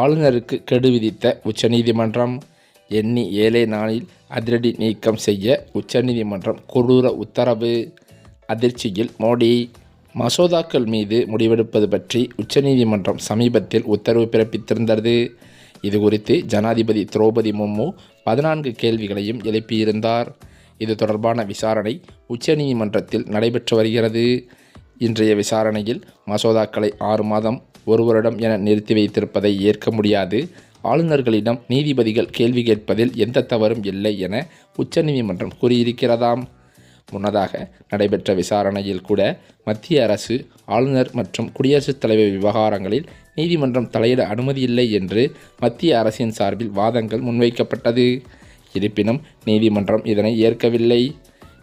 ஆளுநருக்கு கெடு விதித்த உச்சநீதிமன்றம் எண்ணி ஏழே நாளில் அதிரடி நீக்கம் செய்ய உச்சநீதிமன்றம் கொடூர உத்தரவு. அதிர்ச்சியில் மோடி மசோதாக்கள் மீது முடிவெடுப்பது பற்றி உச்சநீதிமன்றம் சமீபத்தில் உத்தரவு பிறப்பித்திருந்தது. இது குறித்து ஜனாதிபதி திரௌபதி முர்மு பதினான்கு கேள்விகளையும் எழுப்பியிருந்தார். இது தொடர்பான விசாரணை உச்சநீதிமன்றத்தில் நடைபெற்று வருகிறது. இன்றைய விசாரணையில் மசோதாக்களை ஆறு மாதம் ஒரு வருடம் என நிறுத்தி வைத்திருப்பதை ஏற்க முடியாது. ஆளுநர்களிடம் நீதிபதிகள் கேள்வி கேட்பதில் எந்த தவறும் இல்லை என உச்சநீதிமன்றம் கூறியிருக்கிறதாம். முன்னதாக நடைபெற்ற விசாரணையில் கூட மத்திய அரசு ஆளுநர் மற்றும் குடியரசுத் தலைவர் விவகாரங்களில் நீதிமன்றம் தலையிட அனுமதியில்லை என்று மத்திய அரசின் சார்பில் வாதங்கள் முன்வைக்கப்பட்டது. இருப்பினும் நீதிமன்றம் இதனை ஏற்கவில்லை.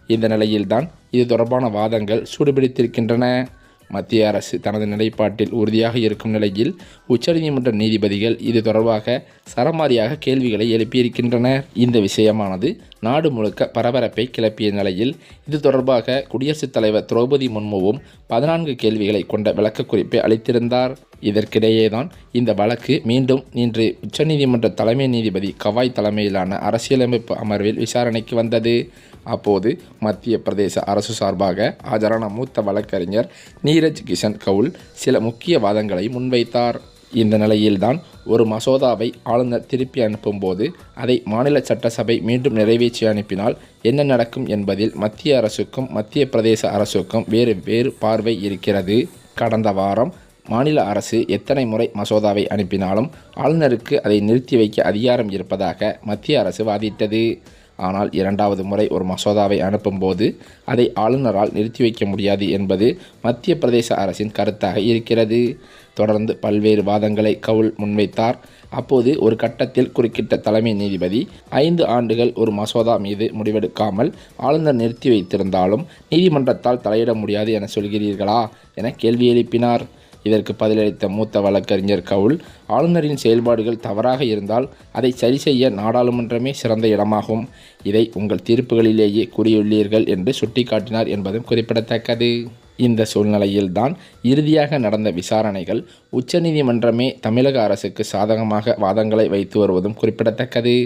இந்த நிலையில்தான் இது தொடர்பான வாதங்கள் சூடுபிடித்திருக்கின்றன. மத்திய அரசு தனது நிலைப்பாட்டில் உறுதியாக இருக்கும் நிலையில் உச்சநீதிமன்ற நீதிபதிகள் இது தொடர்பாக சரமாரியாக கேள்விகளை எழுப்பியிருக்கின்றனர். இந்த விஷயமானது நாடு முழுக்க பரபரப்பை கிளப்பிய நிலையில் இது தொடர்பாக குடியரசுத் தலைவர் திரௌபதி முர்முவும் பதினான்கு கேள்விகளை கொண்ட விளக்க குறிப்பை அளித்திருந்தார். இதற்கிடையேதான் இந்த வழக்கு மீண்டும் இன்று உச்சநீதிமன்ற தலைமை நீதிபதி கவாய் தலைமையிலான அரசியலமைப்பு அமர்வில் விசாரணைக்கு வந்தது. அப்போது மத்திய பிரதேச அரசு சார்பாக ஆஜரான மூத்த வழக்கறிஞர் நீரஜ் கிஷன் கவுல் சில முக்கிய வாதங்களை முன்வைத்தார். இந்த நிலையில்தான் ஒரு மசோதாவை ஆளுநர் திருப்பி அனுப்பும்போது அதை மாநில சட்டசபை மீண்டும் நிறைவேற்றி அனுப்பினால் என்ன நடக்கும் என்பதில் மத்திய அரசுக்கும் மத்திய பிரதேச அரசுக்கும் வேறு வேறு பார்வை இருக்கிறது. கடந்த வாரம் மாநில அரசு எத்தனை முறை மசோதாவை அனுப்பினாலும் ஆளுநருக்கு அதை நிறுத்தி வைக்க அதிகாரம் இருப்பதாக மத்திய அரசு வாதிட்டது. ஆனால் இரண்டாவது முறை ஒரு மசோதாவை அனுப்பும்போது அதை ஆளுநரால் நிறுத்தி வைக்க முடியாது என்பது மத்திய பிரதேச அரசின் கருத்தாக இருக்கிறது. தொடர்ந்து பல்வேறு வாதங்களை கவுல் முன்வைத்தார். அப்போது ஒரு கட்டத்தில் குறுக்கிட்ட தலைமை நீதிபதி ஐந்து ஆண்டுகள் ஒரு மசோதா மீது முடிவெடுக்காமல் ஆளுநர் நிறுத்தி வைத்திருந்தாலும் நீதிமன்றத்தால் தலையிட முடியாது என சொல்கிறீர்களா? என கேள்வி எழுப்பினார். இதற்கு பதிலளித்த மூத்த வழக்கறிஞர் கவுல் ஆளுநரின் செயல்பாடுகள் தவறாக இருந்தால் அதை சரி செய்ய நாடாளுமன்றமே சிறந்த இடமாகும். இதை உங்கள் தீர்ப்புகளிலேயே கூறியுள்ளீர்கள் என்று சுட்டிக்காட்டினார் என்பதும் குறிப்பிடத்தக்கது. இந்த சூழ்நிலையில்தான் இறுதியாக நடந்த விசாரணைகள் உச்சநீதிமன்றமே தமிழக அரசுக்கு சாதகமாக வாதங்களை வைத்து வருவதும் குறிப்பிடத்தக்கது.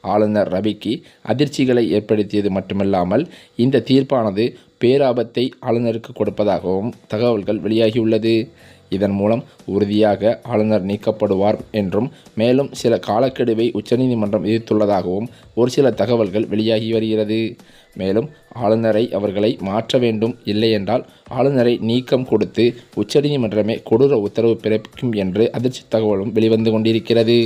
ஆளுநர் ரவிக்கு அதிர்ச்சிகளை ஏற்படுத்தியது மட்டுமில்லாமல் இந்த தீர்ப்பானது பேராபத்தை ஆளுநருக்கு கொடுப்பதாகவும் தகவல்கள் வெளியாகியுள்ளது. இதன் மூலம் உறுதியாக ஆளுநர் நீக்கப்படுவார் என்றும் மேலும் சில காலக்கெடுவை உச்சநீதிமன்றம் விதித்துள்ளதாகவும் ஒரு சில தகவல்கள் வெளியாகி வருகிறது. மேலும் ஆளுநரை அவர்களை மாற்ற வேண்டும் இல்லையென்றால் ஆளுநரை நீக்கம் கொடுத்து உச்சநீதிமன்றமே கொடூர உத்தரவு பிறப்பிக்கும் என்று அதிர்ச்சி தகவலும் வெளிவந்து கொண்டிருக்கிறது.